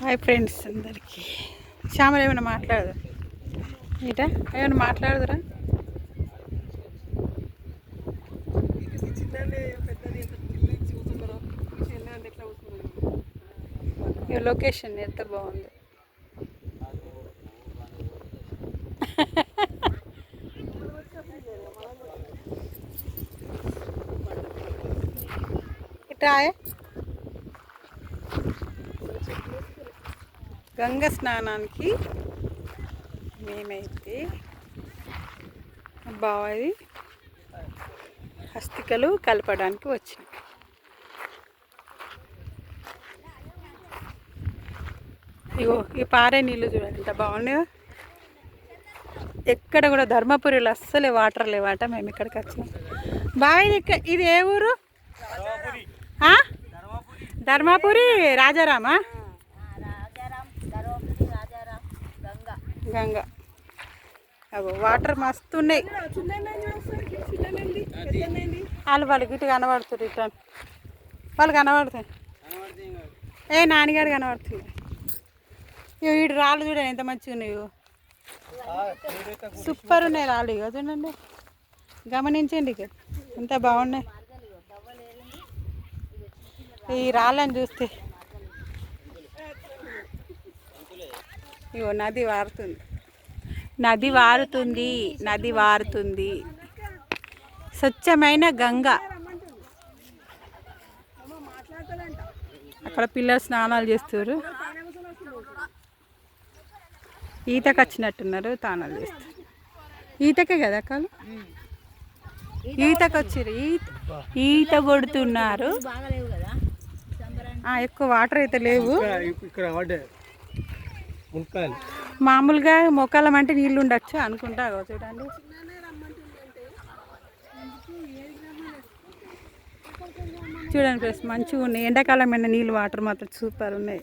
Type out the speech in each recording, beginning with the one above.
Hi friends అందరికీ. శ్యామలు ఏమైనా మాట్లాడదు? ఈట ఏమైనా మాట్లాడదురా? ఈ లొకేషన్ ఎంత బాగుంది. ఇట్రా గంగ స్నానానికి మేమైతే బావి హస్తికలు కలపడానికి వచ్చినాం. ఇగో ఈ పారే నీళ్ళు చూడండి ఎంత బాగున్నాయో. ఎక్కడ కూడా ధర్మపురిలో అస్సలే వాటర్ లేవాట మేము ఇక్కడికి వచ్చినాం. బావి ఇది ఏ ఊరు? ధర్మపురి రాజారామా? గంగ అగో వాటర్ మస్తు ఉన్నాయి వాళ్ళు వాళ్ళకి ఇటు కనబడుతుంది ఇట్లా వాళ్ళు కనబడుతుంది ఏ నాన్నగారు కనబడుతుంది ఇగో వీడు రాళ్ళు చూడండి ఎంత మంచిగా ఉన్నాయో సూపర్ ఉన్నాయి రాళ్ళు ఇక చూడండి. గమనించండి ఇక ఎంత బాగున్నాయి. ఈ రాళ్ళని చూస్తే. ఇగో నది వారుతుంది. నది వారుతుంది నది వారుతుంది. స్వచ్ఛమైన గంగ. అక్కడ పిల్లలు స్నానాలు చేస్తారు. ఈతకు వచ్చినట్టున్నారు తానాలు చేస్తారు. ఈతకే కదా అక్కడ ఈతకు వచ్చారు ఈత ఈత కొడుతున్నారు. ఎక్కువ వాటర్ అయితే లేవు. ఇక్కడ మామూలుగా మొక్కలం అంటే నీళ్ళు ఉండొచ్చు అనుకుంటా చూడండి. చూడండి ప్లస్ మంచిగా ఉన్నాయి. ఎండాకాలం అయినా నీళ్ళు వాటర్ మాత్రం సూపర్ ఉన్నాయి.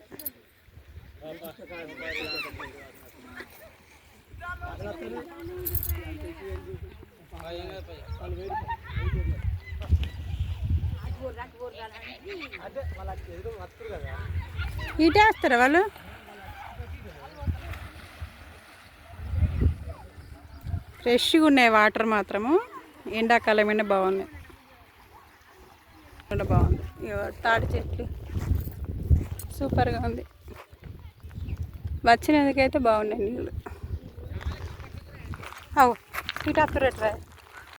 ఇటే వస్తారా వాళ్ళు? ఫ్రెష్గా ఉన్నాయి వాటర్ మాత్రము ఎండాకాలం బాగున్నాయి. కూడా బాగుంది. తాటి చెట్లు. సూపర్గా ఉంది. వచ్చినందుకైతే బాగున్నాయి నీళ్ళు. అవు ఇటు వస్తురట్రా